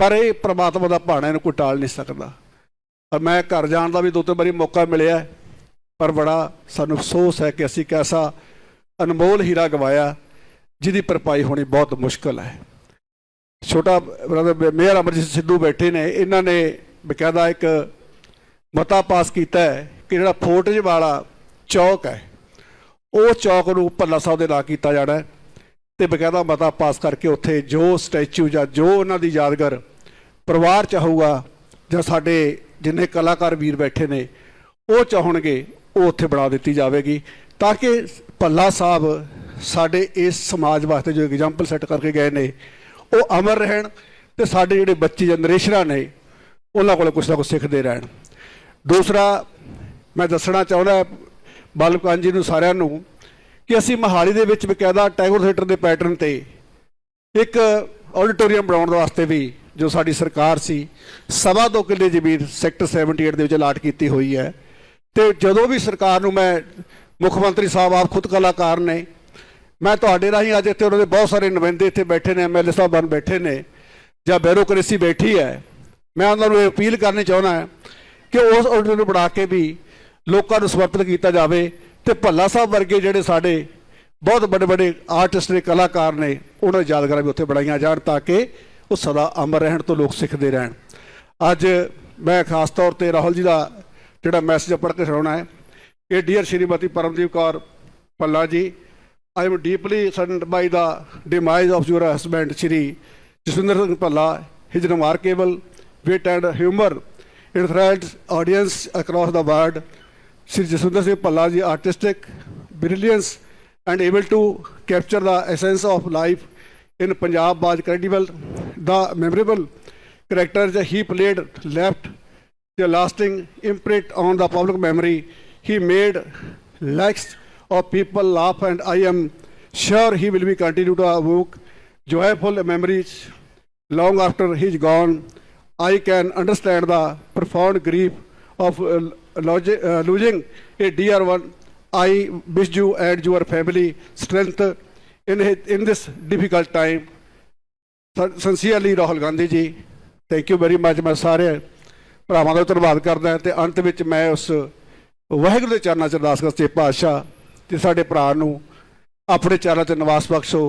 ਪਰ ਇਹ ਪ੍ਰਮਾਤਮਾ ਦਾ ਭਾਣਾ, ਇਹਨੂੰ ਕੋਈ ਟਾਲ ਨਹੀਂ ਸਕਦਾ। ਪਰ ਮੈਂ ਘਰ ਜਾਣ ਦਾ ਵੀ ਦੋ ਤਿੰਨ ਵਾਰੀ ਮੌਕਾ ਮਿਲਿਆ। ਪਰ ਬੜਾ ਸਾਨੂੰ ਅਫਸੋਸ ਹੈ ਕਿ ਅਸੀਂ ਕੈਸਾ ਅਨਮੋਲ ਹੀਰਾ ਗਵਾਇਆ, ਜਿਹਦੀ ਭਰਪਾਈ ਹੋਣੀ ਬਹੁਤ ਮੁਸ਼ਕਲ ਹੈ। ਛੋਟਾ ਬ੍ਰਦਰ ਮੇਅਰ ਅਮਰਜੀਤ ਸਿੱਧੂ ਬੈਠੇ ਨੇ। ਇਹਨਾਂ ਨੇ ਬਕਾਇਦਾ ਇੱਕ ਮਤਾ ਪਾਸ ਕੀਤਾ ਹੈ ਕਿ ਜਿਹੜਾ ਫੋਰਟਜ ਵਾਲਾ ਚੌਕ ਹੈ, ਉਹ ਚੌਕ ਨੂੰ ਭੱਲਾ ਸਾਹਿਬ ਦੇ ਨਾਂ ਕੀਤਾ ਜਾਣਾ ਹੈ। ਤੇ ਬਕਾਇਦਾ ਮਤਾ ਪਾਸ ਕਰਕੇ ਉੱਥੇ ਜੋ ਸਟੈਚੂ ਜਾਂ ਜੋ ਉਹਨਾਂ ਦੀ ਯਾਦਗਾਰ ਪਰਿਵਾਰ ਚਾਹੂਗਾ ਜਾਂ ਸਾਡੇ ਜਿੰਨੇ ਕਲਾਕਾਰ ਵੀਰ ਬੈਠੇ ਨੇ, ਉਹ ਚਾਹਣਗੇ, ਉਹ ਉੱਥੇ ਬਣਾ ਦਿੱਤੀ ਜਾਵੇਗੀ। ਤਾਂ ਕਿ ਭੱਲਾ ਸਾਹਿਬ ਸਾਡੇ ਇਸ ਸਮਾਜ ਵਾਸਤੇ ਜੋ ਐਗਜ਼ਾਮਪਲ ਸੈੱਟ ਕਰਕੇ ਗਏ ਨੇ, ਉਹ ਅਮਰ ਰਹਿਣ ਤੇ ਸਾਡੇ ਜਿਹੜੇ ਬੱਚੇ ਜਨਰੇਸ਼ਨਾਂ ਨੇ, ਉਹਨਾਂ ਕੋਲ ਕੁਛ ਨਾ ਕੁਛ ਸਿੱਖਦੇ ਰਹਿਣ। ਦੂਸਰਾ, ਮੈਂ ਦੱਸਣਾ ਚਾਹੁੰਦਾ ਬਾਲਕਾਂ ਜੀ ਨੂੰ ਸਾਰਿਆਂ ਨੂੰ ਕਿ ਅਸੀਂ ਮਹਾਲੀ ਦੇ ਵਿੱਚ ਬਕਾਇਦਾ ਟੈਗੋਰ ਥੀਏਟਰ ਦੇ ਪੈਟਰਨ ਤੇ ਇੱਕ ਆਡੀਟੋਰੀਅਮ ਬਣਾਉਣ ਦੇ ਵਾਸਤੇ ਵੀ ਜੋ ਸਾਡੀ ਸਰਕਾਰ ਸੀ, ਸਵਾ ਦੋ ਕਿੱਲੇ ਜ਼ਮੀਨ ਸੈਕਟਰ 78 ਦੇ ਵਿੱਚ ਅਲਾਟ ਕੀਤੀ ਹੋਈ ਹੈ। ਤੇ ਜਦੋਂ ਵੀ ਸਰਕਾਰ ਨੂੰ ਮੈਂ, ਮੁੱਖ ਮੰਤਰੀ ਸਾਹਿਬ ਆਪ ਖੁਦ ਕਲਾਕਾਰ ਨੇ, ਮੈਂ ਤੁਹਾਡੇ ਰਾਹੀਂ ਅੱਜ ਇੱਥੇ ਉਹਨਾਂ ਦੇ ਬਹੁਤ ਸਾਰੇ ਨੁਮਾਇੰਦੇ ਇੱਥੇ ਬੈਠੇ ਨੇ ਐਮਐਲਏ ਸਾਹਿਬਾਨ ਬੈਠੇ ਨੇ, ਜਾਂ ਬਿਊਰੋਕ੍ਰੇਸੀ ਬੈਠੀ ਹੈ, ਮੈਂ ਉਹਨਾਂ ਨੂੰ ਇਹ ਅਪੀਲ ਕਰਨੀ ਚਾਹੁੰਦਾ ਕਿ ਉਸ ਆਰਡਰ ਨੂੰ ਬਣਾ ਕੇ ਵੀ ਲੋਕਾਂ ਨੂੰ ਸਮਰਪਿਤ ਕੀਤਾ ਜਾਵੇ ਤੇ ਭੱਲਾ ਸਾਹਿਬ ਵਰਗੇ ਜਿਹੜੇ ਸਾਡੇ ਬਹੁਤ ਵੱਡੇ ਵੱਡੇ ਆਰਟਿਸਟ ਨੇ ਕਲਾਕਾਰ ਨੇ ਉਹਨਾਂ ਦੀ ਯਾਦਗਾਰਾਂ ਵੀ ਉੱਥੇ ਬਣਾਈਆਂ ਜਾਣ ਤਾਂ ਕਿ ਉਹ ਸਦਾ ਅਮਰ ਰਹਿਣ ਤੋਂ ਲੋਕ ਸਿੱਖਦੇ ਰਹਿਣ ਅੱਜ ਮੈਂ ਖਾਸ ਤੌਰ ਤੇ ਰਾਹੁਲ ਜੀ ਦਾ ਜਿਹੜਾ ਮੈਸੇਜ ਪੜ੍ਹ ਕੇ ਸੁਣਾਉਣਾ ਹੈ ਕਿ dear Shrimati Paramdeep Kaur Palla ji I am deeply saddened by the demise of your husband Shri Jaswinder Singh Palla his remarkable wit and humor it threads audience across the world Shri Jaswinder Singh Palla's artistic brilliance and able to capture the essence of life in Punjab was credible. The memorable characters he played left a lasting imprint on the public memory. He made lakhs of people laugh, and I am sure he will be continue to evoke joyful memories long after he is gone. I can understand the profound grief of uh, Uh, losing a dear one. I wish you and your family strength in, hi- in this difficult time. Sincerely Rahul Gandhi ji thank you very much ਮੈਂ ਸਾਰੇ ਭਰਾਵਾਂ ਦਾ ਧੰਨਵਾਦ ਕਰਦਾ ਤੇ ਅੰਤ ਵਿੱਚ ਮੈਂ ਉਸ ਵਾਹਿਗੁਰੂ ਦੇ ਚਰਨਾਂ 'ਚ ਅਰਦਾਸ ਕਰਦਾ ਪਾਤਸ਼ਾਹ ਤੇ ਸਾਡੇ ਭਰਾ ਨੂੰ ਆਪਣੇ ਚਰਨਾਂ 'ਚ ਨਿਵਾਸ ਬਖਸ਼ੋ